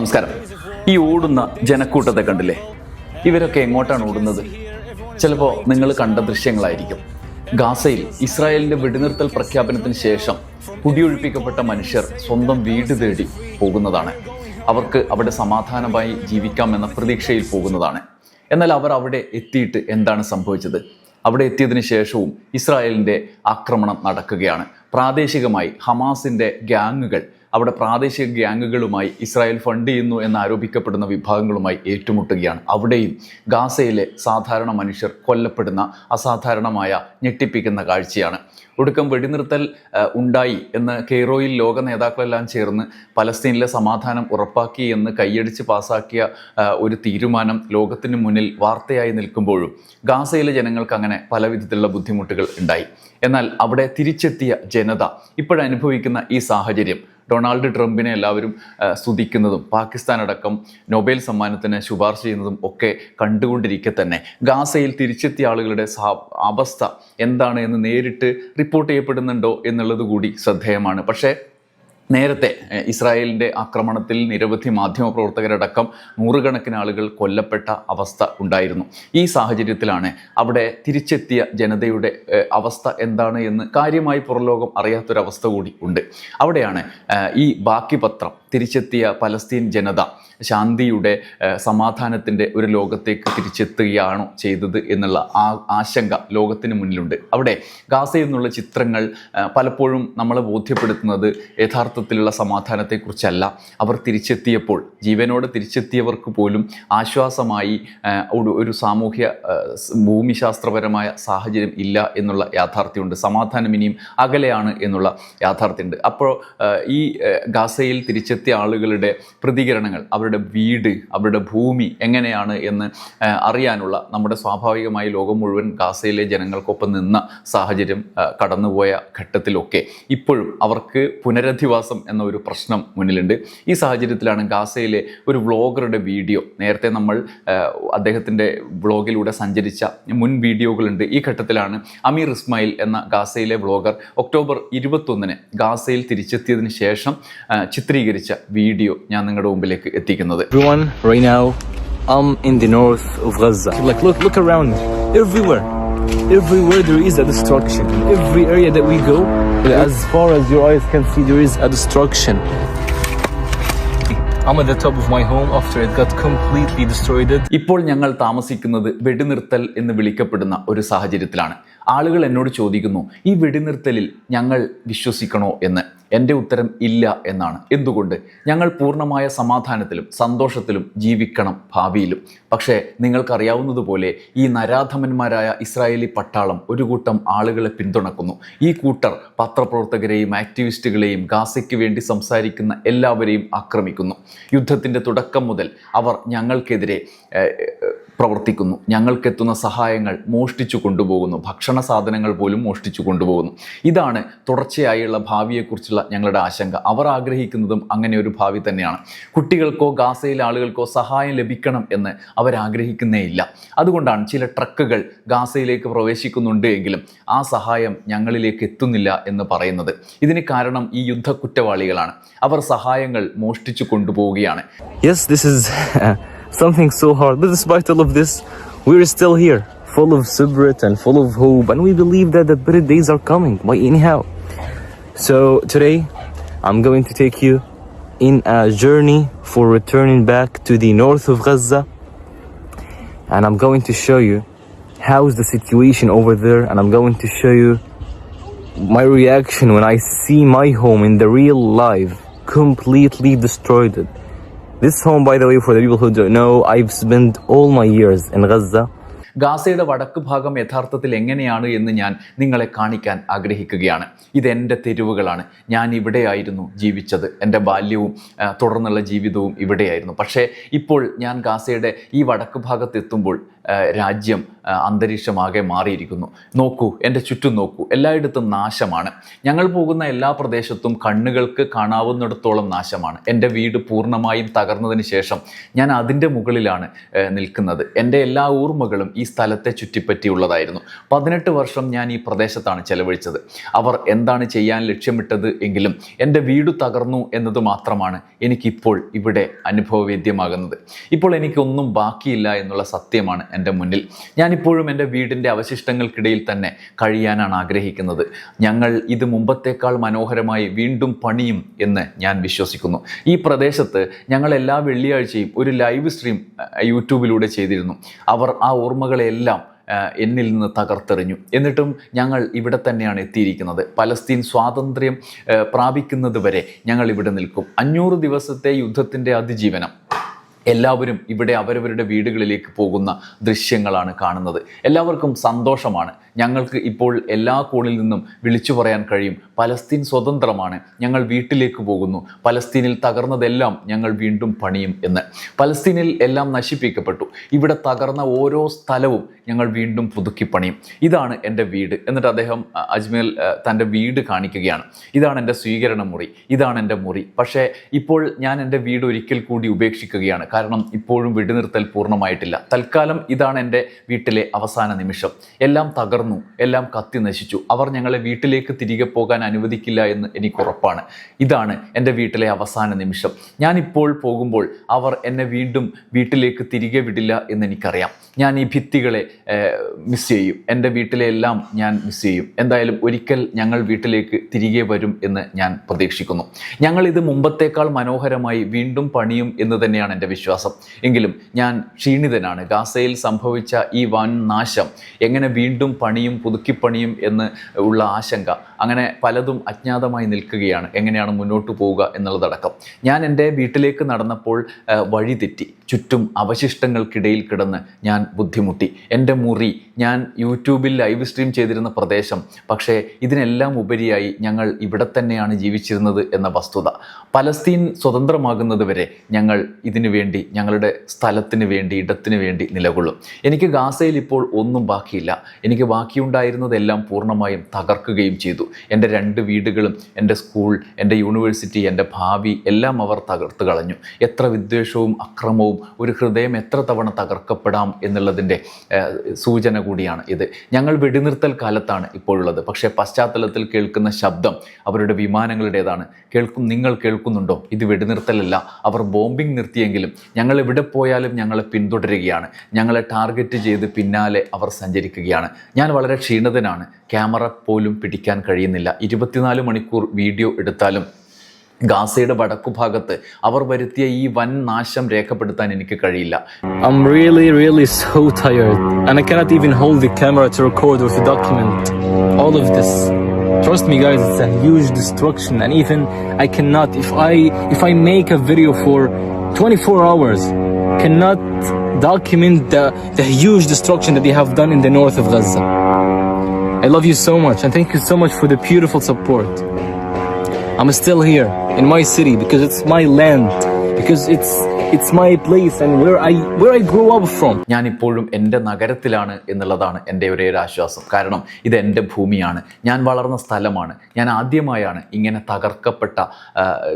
നമസ്കാരം. ഈ ഓടുന്ന ജനക്കൂട്ടത്തെ കണ്ടില്ലേ? ഇവരൊക്കെ എങ്ങോട്ടാണ് ഓടുന്നത്? ചിലപ്പോൾ നിങ്ങൾ കണ്ട ദൃശ്യങ്ങളായിരിക്കും. ഗാസയിൽ ഇസ്രായേലിന്റെ വെടിനിർത്തൽ പ്രഖ്യാപനത്തിന് ശേഷം കുടിയൊഴിപ്പിക്കപ്പെട്ട മനുഷ്യർ സ്വന്തം വീട് തേടി പോകുന്നതാണ്. അവർക്ക് അവിടെ സമാധാനമായി ജീവിക്കാം എന്ന പ്രതീക്ഷയിൽ പോകുന്നതാണ്. എന്നാൽ അവർ അവിടെ എത്തിയിട്ട് എന്താണ് സംഭവിച്ചത്? അവിടെ എത്തിയതിനു ശേഷവും ഇസ്രായേലിന്റെ ആക്രമണം നടക്കുകയാണ്. പ്രാദേശികമായി ഹമാസിന്റെ ഗ്യാങ്ങുകൾ അവിടെ പ്രാദേശിക ഗ്യാങ്ങുകളുമായി ഇസ്രായേൽ ഫണ്ട് ചെയ്യുന്നു എന്നാരോപിക്കപ്പെടുന്ന വിഭാഗങ്ങളുമായി ഏറ്റുമുട്ടുകയാണ്. അവിടെയും ഗാസയിലെ സാധാരണ മനുഷ്യർ കൊല്ലപ്പെടുന്ന അസാധാരണമായ ഞെട്ടിപ്പിക്കുന്ന കാഴ്ചയാണ്. ഒടുക്കം വെടിനിർത്തൽ ഉണ്ടായി എന്ന് കെയ്റോയിൽ ലോക നേതാക്കളെല്ലാം ചേർന്ന് പലസ്തീനിലെ സമാധാനം ഉറപ്പാക്കി എന്ന് കൈയടിച്ച് പാസാക്കിയ ഒരു തീരുമാനം ലോകത്തിന് മുന്നിൽ വാർത്തയായി നിൽക്കുമ്പോഴും ഗാസയിലെ ജനങ്ങൾക്ക് അങ്ങനെ പല വിധത്തിലുള്ള ബുദ്ധിമുട്ടുകൾ ഉണ്ടായി. എന്നാൽ അവിടെ തിരിച്ചെത്തിയ ജനത ഇപ്പോഴനുഭവിക്കുന്ന ഈ സാഹചര്യം ഡൊണാൾഡ് ട്രംപിനെ എല്ലാവരും സ്തുതിക്കുന്നതും പാകിസ്ഥാൻ അടക്കം നൊബേൽ സമ്മാനത്തിന് ശുപാർശ ചെയ്യുന്നതും ഒക്കെ കണ്ടുകൊണ്ടിരിക്കെ തന്നെ. ഗാസയിൽ തിരിച്ചെത്തിയ ആളുകളുടെ അവസ്ഥ എന്താണ് എന്ന് നേരിട്ട് റിപ്പോർട്ട് ചെയ്യപ്പെടുന്നുണ്ടോ എന്നുള്ളത് കൂടി ശ്രദ്ധേയമാണ്. പക്ഷേ നേരത്തെ ഇസ്രായേലിന്റെ ആക്രമണത്തിൽ നിരവധി മാധ്യമപ്രവർത്തകരടക്കം നൂറുകണക്കിന് ആളുകൾ കൊല്ലപ്പെട്ട അവസ്ഥ ഉണ്ടായിരുന്നു. ഈ സാഹചര്യത്തിലാണ് അവിടെ തിരിച്ചെത്തിയ ജനതയുടെ അവസ്ഥ എന്താണ് എന്ന് കാര്യമായി പുറലോകം അറിയാത്തൊരവസ്ഥ കൂടി ഉണ്ട്. അവിടെയാണ് ഈ ബാക്കി പത്രം തിരിച്ചെത്തിയ പലസ്തീൻ ജനത ശാന്തിയുടെ സമാധാനത്തിന്റെ ഒരു ലോകത്തേക്ക് തിരിച്ചെത്തുകയാണോ ചെയ്തത് എന്നുള്ള ആ ആശങ്ക ലോകത്തിന് മുന്നിലുണ്ട്. അവിടെ ഗാസയിൽ നിന്നുള്ള ചിത്രങ്ങൾ പലപ്പോഴും നമ്മളെ ബോധ്യപ്പെടുത്തുന്നത് യഥാർത്ഥത്തിലുള്ള സമാധാനത്തെക്കുറിച്ചല്ല. അവർ തിരിച്ചെത്തിയപ്പോൾ ജീവനോടെ തിരിച്ചെത്തിയവർക്ക് പോലും ആശ്വാസമായി ഒരു- സാമൂഹ്യ ഭൂമിശാസ്ത്രപരമായ സാഹചര്യം ഇല്ല എന്നുള്ള യാഥാർത്ഥ്യമുണ്ട്. സമാധാനം ഇനിയും അകലെയാണ് എന്നുള്ള യാഥാർത്ഥ്യമുണ്ട്. അപ്പോൾ ഈ ഗാസയിൽ ഗാസയിൽ തിരിച്ചെത്തിയ ആളുകളുടെ പ്രതികരണങ്ങൾ അവരുടെ വീട് അവരുടെ ഭൂമി എങ്ങനെയാണ് എന്ന് അറിയാനുള്ള നമ്മുടെ സ്വാഭാവികമായി ലോകം മുഴുവൻ ഗാസയിലെ ജനങ്ങൾക്കൊപ്പം നിന്ന സാഹചര്യം കടന്നുപോയ ഘട്ടത്തിലൊക്കെ ഇപ്പോഴും അവർക്ക് പുനരധിവാസം എന്ന ഒരു പ്രശ്നം മുന്നിലുണ്ട്. ഈ സാഹചര്യത്തിലാണ് ഗാസയിലെ ഒരു വ്ളോഗറുടെ വീഡിയോ നേരത്തെ നമ്മൾ അദ്ദേഹത്തിന്റെ വ്ളോഗിലൂടെ സഞ്ചരിച്ച മുൻ വീഡിയോകളുണ്ട്. ഈ ഘട്ടത്തിലാണ് അമീർ ഇസ്മായിൽ എന്ന ഗാസയിലെ വ്ളോഗർ ഒക്ടോബർ ഇരുപത്തൊന്നിന് ഗാസയിൽ തിരിച്ചെത്തിയതിന് ശേഷം ഏഹ്, ചിത്രീകരിച്ച വീഡിയോ ഞാൻ നിങ്ങളുടെ മുമ്പിലേക്ക് എത്തിക്കുന്നത് I'm in the north of Gaza. Like, look, look around. Everywhere, everywhere there is a destruction. In every area that we go, as far as your eyes can see, there is a destruction. ഇപ്പോൾ ഞങ്ങൾ താമസിക്കുന്നത് വെടിനിർത്തൽ എന്ന് വിളിക്കപ്പെടുന്ന ഒരു സാഹചര്യത്തിലാണ് ആളുകൾ എന്നോട് ചോദിക്കുന്നു ഈ വെടിനിർത്തലിൽ ഞങ്ങൾ വിശ്വസിക്കണോ എന്ന് എന്റെ ഉത്തരം ഇല്ല എന്നാണ്. എന്തുകൊണ്ട്? ഞങ്ങൾ പൂർണമായ സമാധാനത്തിലും സന്തോഷത്തിലും ജീവിക്കണം ഭാവിയിലും. പക്ഷേ നിങ്ങൾക്കറിയാവുന്നതുപോലെ ഈ നരാധമന്മാരായ ഇസ്രായേലി പട്ടാളം ഒരു കൂട്ടം ആളുകളെ പിന്തുണക്കുന്നു. ഈ കൂട്ടർ പത്രപ്രവർത്തകരെയും ആക്ടിവിസ്റ്റുകളെയും ഗാസയ്ക്ക് വേണ്ടി സംസാരിക്കുന്ന എല്ലാവരെയും ആക്രമിക്കുന്നു. യുദ്ധത്തിന്റെ തുടക്കം മുതൽ അവർ ഞങ്ങൾക്കെതിരെ പ്രവർത്തിക്കുന്നു. ഞങ്ങൾക്കെത്തുന്ന സഹായങ്ങൾ മോഷ്ടിച്ചു കൊണ്ടുപോകുന്നു. ഭക്ഷണ സാധനങ്ങൾ പോലും മോഷ്ടിച്ചു കൊണ്ടുപോകുന്നു. ഇതാണ് തുടർച്ചയായുള്ള ഭാവിയെക്കുറിച്ചുള്ള ഞങ്ങളുടെ ആശങ്ക. അവർ ആഗ്രഹിക്കുന്നതും അങ്ങനെ ഒരു ഭാവി തന്നെയാണ്. കുട്ടികൾക്കോ ഗാസയിലെ ആളുകൾക്കോ സഹായം ലഭിക്കണം എന്ന് അവരാഗ്രഹിക്കുന്നേയില്ല അതുകൊണ്ടാണ് ചില ട്രക്കുകൾ ഗാസയിലേക്ക് പ്രവേശിക്കുന്നുണ്ട് എങ്കിലും ആ സഹായം ഞങ്ങളിലേക്ക് എത്തുന്നില്ല എന്ന് പറയുന്നത്. ഇതിന് കാരണം ഈ യുദ്ധ കുറ്റവാളികളാണ് അവർ സഹായങ്ങൾ മോഷ്ടിച്ചു കൊണ്ടുപോവുകയാണ്. Yes this is something so hard, but despite all of this, we're still here, full of spirit and full of hope, and we believe that the better days are coming. Why, anyhow? So today, I'm going to take you in a journey for returning back to the north of Gaza, and I'm going to show you how's the situation over there, and I'm going to show you my reaction when I see my home in the real life completely destroyed. This home, by the way, for the people who don't know, I've spent all my years in Gaza. ഗാസയുടെ വടക്ക് ഭാഗം യഥാർത്ഥത്തിൽ എങ്ങനെയാണ് എന്ന് ഞാൻ നിങ്ങളെ കാണിക്കാൻ ആഗ്രഹിക്കുകയാണ്. ഇതെന്റെ തെരുവുകളാണ്. ഞാൻ ഇവിടെയായിരുന്നു ജീവിച്ചത്. എന്റെ ബാല്യവും തുടർന്നുള്ള ജീവിതവും ഇവിടെയായിരുന്നു. പക്ഷേ ഇപ്പോൾ ഞാൻ ഗാസയുടെ ഈ വടക്ക് ഭാഗത്തെത്തുമ്പോൾ രാജ്യം അന്തരീക്ഷമാകെ മാറിയിരിക്കുന്നു. നോക്കൂ എന്റെ ചുറ്റും നോക്കൂ. എല്ലായിടത്തും നാശമാണ്. ഞങ്ങൾ പോകുന്ന എല്ലാ പ്രദേശത്തും കണ്ണുകൾക്ക് കാണാവുന്നിടത്തോളം നാശമാണ്. എന്റെ വീട് പൂർണമായും തകർന്നതിന് ശേഷം ഞാൻ അതിന്റെ മുകളിലാണ് നിൽക്കുന്നത്. എന്റെ എല്ലാ ഓർമ്മകളും ഈ സ്ഥലത്തെ ചുറ്റിപ്പറ്റിയുള്ളതായിരുന്നു. പതിനെട്ട് വർഷം ഞാൻ ഈ പ്രദേശത്താണ് ചെലവഴിച്ചത്. അവർ എന്താണ് ചെയ്യാൻ ലക്ഷ്യമിട്ടത് എങ്കിലും എന്റെ വീട് തകർന്നു എന്നത് മാത്രമാണ് എനിക്കിപ്പോൾ ഇവിടെ അനുഭവവേദ്യമാകുന്നത്. ഇപ്പോൾ എനിക്കൊന്നും ബാക്കിയില്ല എന്നുള്ള സത്യമാണ് എന്റെ മുന്നിൽ. ഞാനിപ്പോഴും എന്റെ വീടിന്റെ അവശിഷ്ടങ്ങൾക്കിടയിൽ തന്നെ കഴിയാനാണ് ആഗ്രഹിക്കുന്നത്. ഞങ്ങൾ ഇത് മുമ്പത്തേക്കാൾ മനോഹരമായി വീണ്ടും പണിയും എന്ന് ഞാൻ വിശ്വസിക്കുന്നു. ഈ പ്രദേശത്ത് ഞങ്ങൾ എല്ലാ വെള്ളിയാഴ്ചയും ഒരു ലൈവ് സ്ട്രീം യൂട്യൂബിലൂടെ ചെയ്തിരുന്നു. അവർ ആ ഓർമ്മകളെല്ലാം എന്നിൽ നിന്ന് തകർത്തെറിഞ്ഞു. എന്നിട്ടും ഞങ്ങൾ ഇവിടെ തന്നെയാണ് എത്തിയിരിക്കുന്നത്. പലസ്തീൻ സ്വാതന്ത്ര്യം പ്രാപിക്കുന്നത് വരെ ഞങ്ങൾ ഇവിടെ നിൽക്കും. അഞ്ഞൂറ് ദിവസത്തെ യുദ്ധത്തിന്റെ അതിജീവനം. എല്ലാവരും ഇവിടെ അവരവരുടെ വീടുകളിലേക്ക് പോകുന്ന ദൃശ്യങ്ങളാണ് കാണുന്നത്. എല്ലാവർക്കും സന്തോഷമാണ്. ഞങ്ങൾക്ക് ഇപ്പോൾ എല്ലാ കോണിൽ നിന്നും വിളിച്ചു പറയാൻ കഴിയും. പലസ്തീൻ സ്വതന്ത്രമാണ്. ഞങ്ങൾ വീട്ടിലേക്ക് പോകുന്നു. പലസ്തീനിൽ തകർന്നതെല്ലാം ഞങ്ങൾ വീണ്ടും പണിയും എന്ന്. പലസ്തീനിൽ എല്ലാം നശിപ്പിക്കപ്പെട്ടു. ഇവിടെ തകർന്ന ഓരോ സ്ഥലവും ഞങ്ങൾ വീണ്ടും പുതുക്കി പണിയും. ഇതാണ് എന്റെ വീട്. എന്നിട്ട് അദ്ദേഹം അ, അജ്മേൽ തന്റെ വീട് കാണിക്കുകയാണ്. ഇതാണ് എന്റെ സ്വീകരണ മുറി. ഇതാണ് എന്റെ മുറി. പക്ഷേ ഇപ്പോൾ ഞാൻ എന്റെ വീട് ഒരിക്കൽ കൂടി ഉപേക്ഷിക്കുകയാണ്. കാരണം ഇപ്പോഴും വെടിനിർത്തൽ പൂർണമായിട്ടില്ല. തൽക്കാലം ഇതാണ് എന്റെ വീട്ടിലെ അവസാന നിമിഷം. എല്ലാം തകർന്നു. എല്ലാം കത്തി നശിച്ചു. അവർ ഞങ്ങളെ വീട്ടിലേക്ക് തിരികെ പോകാൻ അനുവദിക്കില്ല എന്ന് എനിക്ക് ഉറപ്പാണ്. ഇതാണ് എന്റെ വീട്ടിലെ അവസാന നിമിഷം. ഞാനിപ്പോൾ പോകുമ്പോൾ അവർ എന്നെ വീണ്ടും വീട്ടിലേക്ക് തിരികെ വിടില്ല എന്ന് എനിക്കറിയാം. ഞാൻ ഈ ഭിത്തികളെ മിസ് ചെയ്യും. എന്റെ വീട്ടിലെ എല്ലാം ഞാൻ മിസ് ചെയ്യും. എന്തായാലും ഒരിക്കൽ ഞങ്ങൾ വീട്ടിലേക്ക് തിരികെ വരും എന്ന് ഞാൻ പ്രതീക്ഷിക്കുന്നു. ഞങ്ങൾ ഇത് മുമ്പത്തേക്കാൾ മനോഹരമായി വീണ്ടും പണിയും എന്ന് തന്നെയാണ് എന്റെ വിശ്വാസം. എങ്കിലും ഞാൻ ക്ഷീണിതനാണ്. ഗാസയിൽ സംഭവിച്ച ഈ വൻ നാശം എങ്ങനെ വീണ്ടും പണിയും പുതുക്കിപ്പണിയും എന്ന് ഉള്ള ആശങ്ക അങ്ങനെ പലതും അജ്ഞാതമായി നിൽക്കുകയാണ്. എങ്ങനെയാണ് മുന്നോട്ട് പോവുക എന്നുള്ളതടക്കം. ഞാൻ എന്റെ വീട്ടിലേക്ക് നടന്നപ്പോൾ വഴി തെറ്റി. ചുറ്റും അവശിഷ്ടങ്ങൾക്കിടയിൽ കിടന്ന് ഞാൻ ബുദ്ധിമുട്ടി. എന്റെ മുറി ഞാൻ യൂട്യൂബിൽ ലൈവ് സ്ട്രീം ചെയ്തിരുന്ന പ്രദേശം. പക്ഷേ ഇതിനെല്ലാം ഉപരിയായി ഞങ്ങൾ ഇവിടെ തന്നെയാണ് ജീവിച്ചിരുന്നത് എന്ന വസ്തുത. പലസ്തീൻ സ്വതന്ത്രമാകുന്നത് വരെ ഞങ്ങൾ ഇതിനു വേണ്ടി ഞങ്ങളുടെ സ്ഥലത്തിന് വേണ്ടി ഇടത്തിന് വേണ്ടി നിലകൊള്ളും. എനിക്ക് ഗാസയിൽ ഇപ്പോൾ ഒന്നും ബാക്കിയില്ല. എനിക്ക് ബാക്കിയുണ്ടായിരുന്നതെല്ലാം പൂർണമായും തകർക്കുകയും ചെയ്തു. എന്റെ രണ്ട് വീടുകളും എന്റെ സ്കൂൾ എന്റെ യൂണിവേഴ്സിറ്റി എന്റെ ഭാവി എല്ലാം അവർ തകർത്ത് കളഞ്ഞു. എത്ര വിദ്വേഷവും അക്രമവും ഒരു ഹൃദയം എത്ര തവണ തകർക്കപ്പെടാം എന്നുള്ളതിന്റെ സൂചന കൂടിയാണ് ഇത്. ഞങ്ങൾ വെടിനിർത്തൽ കാലത്താണ് ഇപ്പോഴുള്ളത്. പക്ഷേ പശ്ചാത്തലത്തിൽ കേൾക്കുന്ന ശബ്ദം അവരുടെ വിമാനങ്ങളുടേതാണ്. കേൾക്കും നിങ്ങൾ കേൾക്കുന്നുണ്ടോ? ഇത് വെടിനിർത്തലല്ല. അവർ ബോംബിംഗ് നിർത്തിയെങ്കിലും ഞങ്ങൾ എവിടെ പോയാലും ഞങ്ങളെ പിന്തുടരുകയാണ്. ഞങ്ങളെ ടാർഗറ്റ് ചെയ്ത് പിന്നാലെ അവർ സഞ്ചരിക്കുകയാണ്. ഞാൻ വളരെ ക്ഷീണതനാണ്. ക്യാമറ പോലും പിടിക്കാൻ കഴിയുന്നില്ല. ഇരുപത്തിനാല് മണിക്കൂർ വീഡിയോ എടുത്താലും ഗാസയുടെ വടക്കുഭാഗത്ത് അവർ വരുത്തിയ ഈ വൻ നാശം രേഖപ്പെടുത്താൻ എനിക്ക് കഴിയില്ല. I'm really, really so tired, and I even hold the camera to record document. All of this. Trust me, guys, it's a huge destruction, and even I cannot, if I if I make a video for 24 hours, cannot document the the huge destruction that they have done in the north of Gaza. I love you so much, and thank you so much for the beautiful support. I'm still here in my city because it's my land, because it's it's my place and where I where I grow up from ഞാൻ ഇപ്പോഴും എന്റെ നഗരത്തിലാണ് എന്നുള്ളതാണ് എന്റെ ഒരേ ഒരു ആശ്വാസം. കാരണം ഇത് എന്റെ ഭൂമിയാണ്. ഞാൻ വളർന്ന സ്ഥലമാണ്. ഞാൻ ആദ്യമായാണ് ഇങ്ങനെ തകർക്കപ്പെട്ട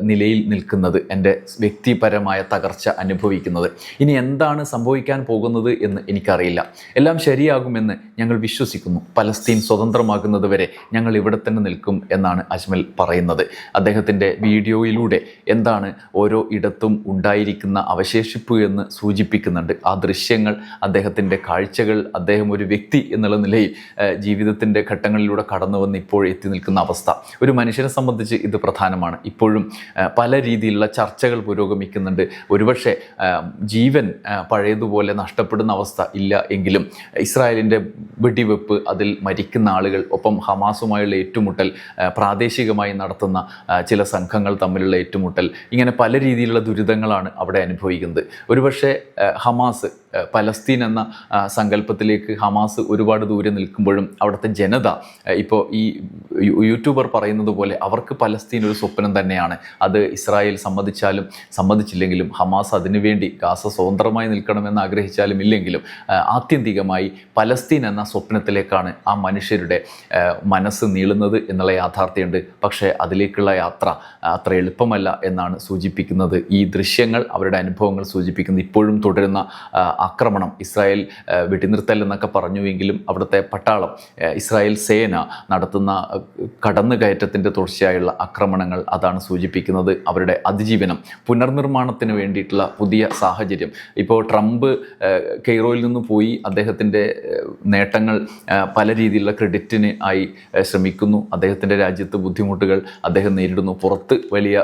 നിലയിൽ നിൽക്കുന്നത്. എന്റെ വ്യക്തിപരമായ തകർച്ച അനുഭവിക്കുന്നത്. ഇനി എന്താണ് സംഭവിക്കാൻ പോകുന്നത് എന്ന് എനിക്കറിയില്ല. എല്ലാം ശരിയാകുമെന്ന് ഞങ്ങൾ വിശ്വസിക്കുന്നു. പലസ്തീൻ സ്വതന്ത്രമാകുന്നത് വരെ ഞങ്ങൾ ഇവിടെ തന്നെ നിൽക്കും എന്നാണ് അജ്മൽ പറയുന്നത്. അദ്ദേഹത്തിന്റെ വീഡിയോയിലൂടെ എന്താണ് ഓരോ ഇടത്തും ഉണ്ടായിരിക്കുന്ന അവശേഷിപ്പ് എന്ന് സൂചിപ്പിക്കുന്നുണ്ട്. ആ ദൃശ്യങ്ങൾ അദ്ദേഹത്തിന്റെ കാഴ്ചകൾ അദ്ദേഹം ഒരു വ്യക്തി എന്നുള്ള നിലയിൽ ജീവിതത്തിന്റെ ഘട്ടങ്ങളിലൂടെ കടന്നു വന്ന് ഇപ്പോൾ എത്തി നിൽക്കുന്ന അവസ്ഥ. ഒരു മനുഷ്യനെ സംബന്ധിച്ച് ഇത് പ്രധാനമാണ്. ഇപ്പോഴും പല രീതിയിലുള്ള ചർച്ചകൾ പുരോഗമിക്കുന്നുണ്ട്. ഒരുപക്ഷെ ജീവൻ പഴയതുപോലെ നഷ്ടപ്പെടുന്ന അവസ്ഥ ഇല്ല എങ്കിലും ഇസ്രായേലിന്റെ വെടിവെപ്പ് അതിൽ മരിക്കുന്ന ആളുകൾ ഒപ്പം ഹമാസുമായുള്ള ഏറ്റുമുട്ടൽ പ്രാദേശികമായി നടത്തുന്ന ചില സംഘങ്ങൾ തമ്മിലുള്ള ഏറ്റുമുട്ടൽ ഇങ്ങനെ പല രീതിയിലുള്ള ദുരിതങ്ങളാണ് അവിടെ ഒരുപക്ഷെ ഏഹ്, ഹമാസ് പലസ്തീൻ എന്ന സങ്കല്പത്തിലേക്ക് ഹമാസ് ഒരുപാട് ദൂരെ നിൽക്കുമ്പോഴും അവിടുത്തെ ജനത ഇപ്പോൾ ഈ യൂട്യൂബർ പറയുന്നത് പോലെ അവർക്ക് പലസ്തീൻ ഒരു സ്വപ്നം തന്നെയാണ്. അത് ഇസ്രായേൽ സമ്മതിച്ചാലും സമ്മതിച്ചില്ലെങ്കിലും ഹമാസ് അതിനുവേണ്ടി ഗാസ സ്വതന്ത്രമായി നിൽക്കണമെന്ന് ആഗ്രഹിച്ചാലും ഇല്ലെങ്കിലും ആത്യന്തികമായി പലസ്തീൻ എന്ന സ്വപ്നത്തിലേക്കാണ് ആ മനുഷ്യരുടെ മനസ്സ് നീളുന്നത് എന്നുള്ള യാഥാർത്ഥ്യമുണ്ട്. പക്ഷേ അതിലേക്കുള്ള യാത്ര അത്ര എളുപ്പമല്ല എന്നാണ് സൂചിപ്പിക്കുന്നത്. ഈ ദൃശ്യങ്ങൾ അവരുടെ അനുഭവങ്ങൾ സൂചിപ്പിക്കുന്നത്. ഇപ്പോഴും തുടരുന്ന ആക്രമണം ഇസ്രായേൽ വെടിനിർത്തൽ എന്നൊക്കെ പറഞ്ഞുവെങ്കിലും അവിടുത്തെ പട്ടാളം ഇസ്രായേൽ സേന നടത്തുന്ന കടന്നുകയറ്റത്തിന്റെ തുടർച്ചയായുള്ള ആക്രമണങ്ങൾ അതാണ് സൂചിപ്പിക്കുന്നത്. അവരുടെ അതിജീവനം പുനർനിർമ്മാണത്തിന് വേണ്ടിയിട്ടുള്ള പുതിയ സാഹചര്യം. ഇപ്പോൾ ട്രംപ് കെയ്റോയിൽ നിന്ന് പോയി അദ്ദേഹത്തിന്റെ നേട്ടങ്ങൾ പല രീതിയിലുള്ള ക്രെഡിറ്റിന് ആയി ശ്രമിക്കുന്നു. അദ്ദേഹത്തിന്റെ രാജ്യത്ത് ബുദ്ധിമുട്ടുകൾ അദ്ദേഹം നേരിടുന്നു. പുറത്ത് വലിയ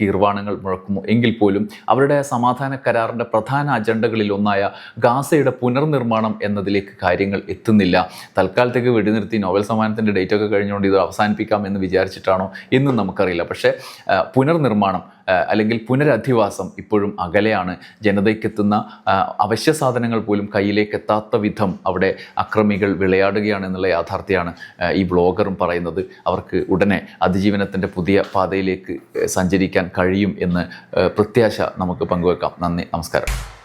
കീർവാണങ്ങൾ മുഴക്കുന്നു എങ്കിൽ പോലും അവരുടെ സമാധാന കരാറിന്റെ പ്രധാന അജണ്ടകളിൽ ഒന്നായ ഗാസയുടെ പുനർനിർമ്മാണം എന്നതിലേക്ക് കാര്യങ്ങൾ എത്തുന്നില്ല. തൽക്കാലത്തേക്ക് വെടിനിർത്തി നോവൽ സമ്മാനത്തിന്റെ ഡേറ്റ് ഒക്കെ കഴിഞ്ഞുകൊണ്ട് ഇത് അവസാനിപ്പിക്കാം എന്ന് വിചാരിച്ചിട്ടാണോ എന്നും നമുക്കറിയില്ല. പക്ഷേ പുനർനിർമ്മാണം അല്ലെങ്കിൽ പുനരധിവാസം ഇപ്പോഴും അകലെയാണ്. ജനതയ്ക്കെത്തുന്ന അവശ്യ സാധനങ്ങൾ പോലും കയ്യിലേക്ക് എത്താത്ത വിധം അവിടെ അക്രമികൾ വിളയാടുകയാണ് എന്നുള്ള യാഥാർത്ഥ്യമാണ് ഈ ബ്ലോഗറും പറയുന്നത്. അവർക്ക് ഉടനെ അതിജീവനത്തിന്റെ പുതിയ പാതയിലേക്ക് സഞ്ചരിക്കാൻ കഴിയും എന്ന് പ്രത്യാശ നമുക്ക് പങ്കുവെക്കാം. നന്ദി നമസ്കാരം.